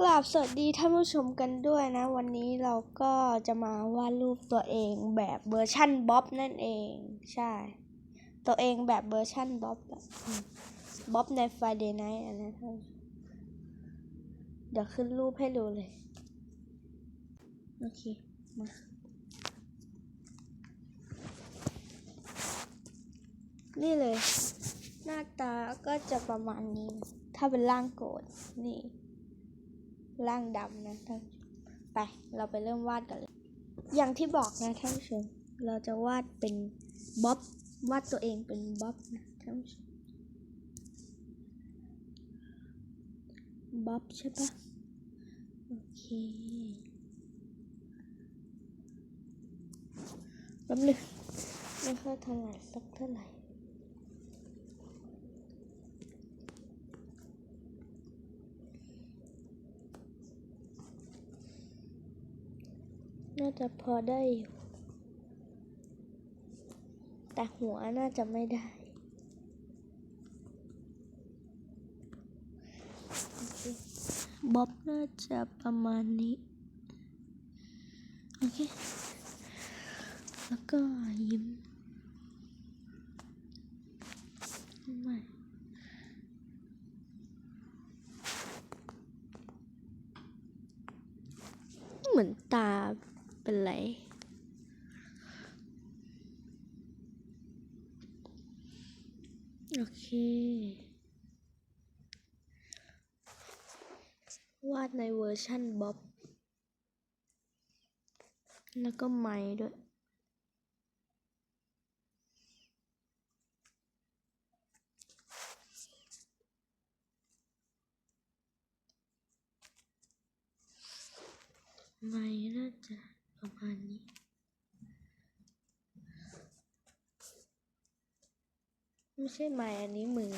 กราบสวัสดีท่านผู้ชมกันด้วยนะ วันนี้เราก็จะมาวาดรูปตัวเองแบบเวอร์ชั่นบ๊อบนั่นเอง ใช่ ตัวเองแบบเวอร์ชั่นบ๊อบบ๊อบใน Friday Night อะนะท่านเดี๋ยวขึ้นรูปให้ดูเลย โอเค มานี่เลย หน้าตาก็จะประมาณนี้ ถ้าเป็นร่างโกรธนี่ ร่างดำนะท่านไปเราไปเริ่มวาดกันเลย อย่างที่บอกนะท่านผู้ชมเราจะวาดเป็นบ๊อบวาดตัวเองเป็นบ๊อบนะท่านผู้ชมบ๊อบใช่ปะโอเคแป๊บนึงไม่ค่อยถนัดสักเท่าไหร่ น่าจะพอได้อยู่ แต่หัวน่าจะไม่ได้ บ๊อบน่าจะประมาณนี้ โอเค แล้วก็ยิ้มไม่เหมือนตา เป็นไร โอเค วาดในเวอร์ชั่นบ๊อบ แล้วก็ไม้ด้วยไม้น่าจะ ประมาณนี้ ไม่ใช่ไม้อันนี้มือ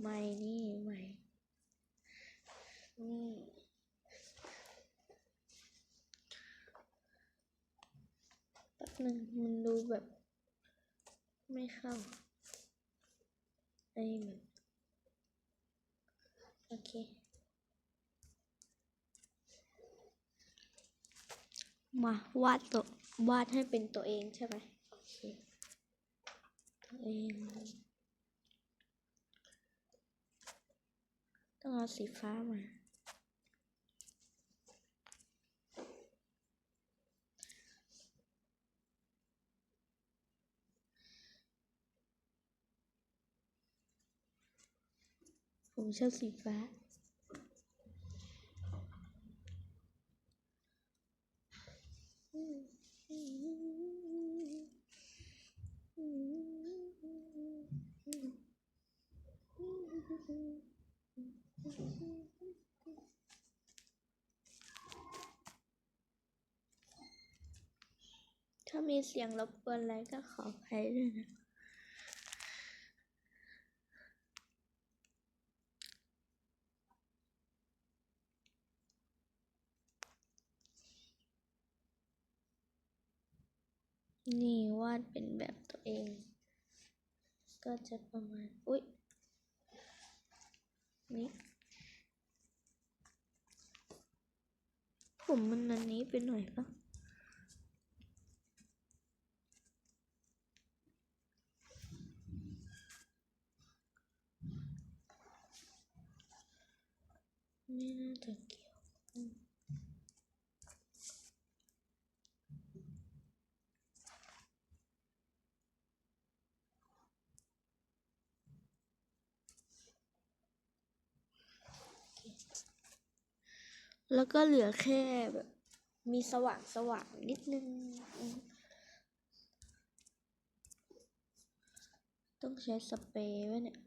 ไม้นี่ไม้นี่แป๊บหนึ่งมันดูแบบ ไม่เข้าไอ้แบบโอเค มาวาดตัววาดให้เป็นตัวเองใช่ไหมโอเคตัวเองต้องเอาสีฟ้ามาผมชอบสีฟ้า ถ้ามีเสียงรบกวนอะไรก็ขออภัยด้วยนะนี่วาดเป็นแบบตัวเอง ก็จะประมาณ อุ๊ย นี่ผมมันอันนี้ไปหน่อยปะไม่น่าจะเกี่ยว แล้วก็เหลือแค่แบบมีสว่างสว่างนิดนึง ต้องใช้สเปรย์ไว้เนี่ย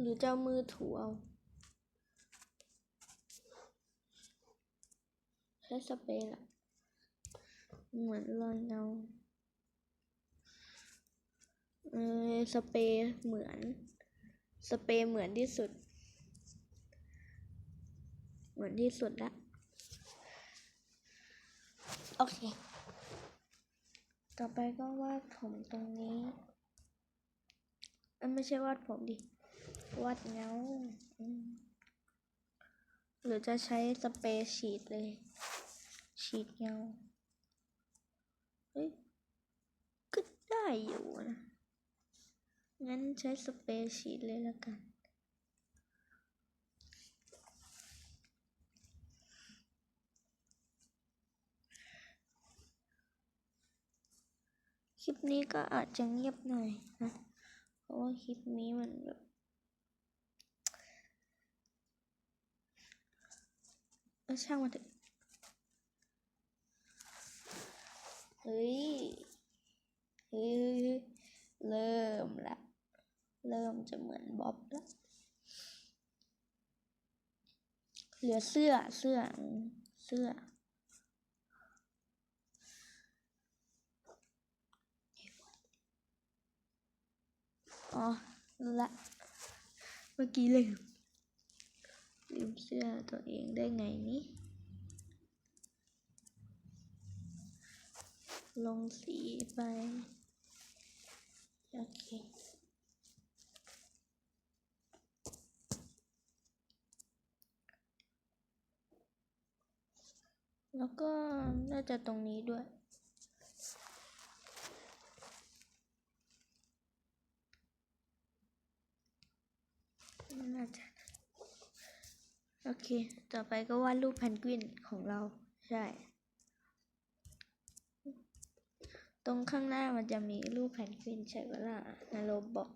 หรือจะเอามือถูเอาใช้สเปรย์ละ เหมือนรอยเงาเออสเปรย์เหมือน สเปรย์เหมือนที่สุด เหมือนที่สุดละโอเค ต่อไปก็วาดผมตรงนี้อ้ยไม่ใช่วาดผมดิ วาดเงาหรือจะใช้สเปรย์ฉีดเลย ฉีดเงา เฮ้ยก็ได้อยู่นะ งั้นใช้สเปรย์ฉีดเลยล้วกัน คลิปนี้ก็อาจจะเงียบหน่อยนะ เพราะว่าคลิปนี้มันแบบช่างมันเถอะ เฮ้ยเฮ้ยเริ่มละ เริ่มจะเหมือนบ๊อบละเหลือเสื้อเสื้อเสื้ออ๋อละเมื่อกี้ลืมลืมเสื้อตัวเองได้ไงนี่ ลงสีไป โอเค แล้วก็น่าจะตรงนี้ด้วยน่าจะโอเค ต่อไปก็วาดรูปแพนกวินของเรา ใช่ ตรงข้างหน้ามันจะมีรูปแพนกวินใช่ปะล่ะในโรบอก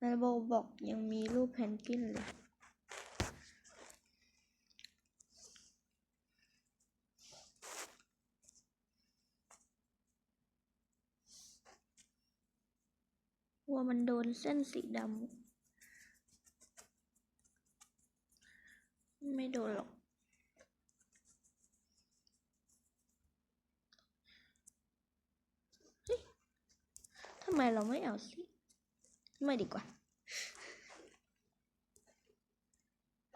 ในโรบอกยังมีรูปแพนกวินเลยว่ามันโดนเส้นสีดำไม่โดนหรอก เฮ้ย ทำไมเราไม่เอาสิไม่ดีกว่า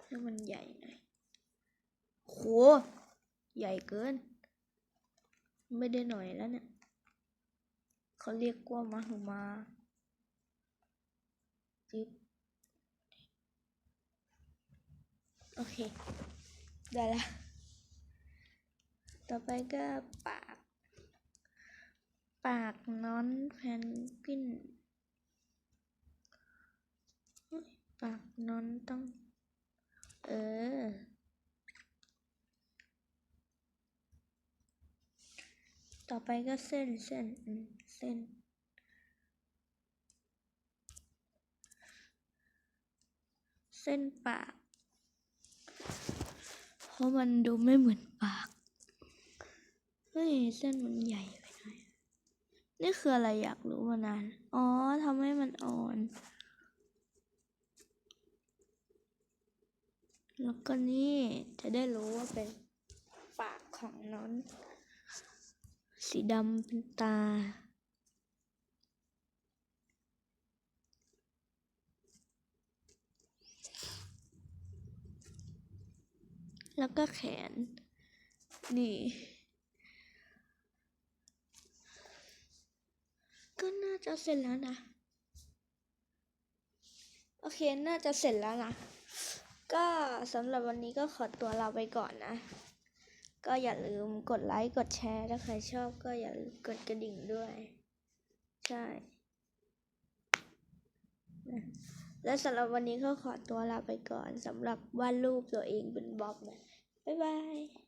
ให้มันใหญ่หน่อยโหใหญ่เกิน ไม่ได้หน่อยแล้วเนี่ยเขาเรียกว่ามาหุมาจึ๊บโอเค ได้ละต่อไปก็ปาก ปากน้อนแพนกวิน ปากน้อนต้อง เออ ต่อไปก็เส้นเส้นอืมเส้นเส้นปาก เพราะมันดูไม่เหมือนปาก เฮ้ย เส้นมันใหญ่ นี่คืออะไรอยากรู้มานาน อ๋อทำให้มันอ่อน แล้วก็นี่จะได้รู้ว่าเป็นปากของน้อน สีดำเป็นตา แล้วก็แขน นี่ ก็น่าจะเสร็จแล้วนะ โอเค น่าจะเสร็จแล้วนะ ก็สำหรับวันนี้ก็ขอตัวลาไปก่อนนะ ก็อย่าลืมกดไลค์ กดแชร์ ถ้าใครชอบก็อย่าลืมกดกระดิ่งด้วย ใช่ และสำหรับวันนี้ก็ขอตัวลาไปก่อนสำหรับวาดรูปตัวเองเป็นบ๊อบนะ บ๊ายบาย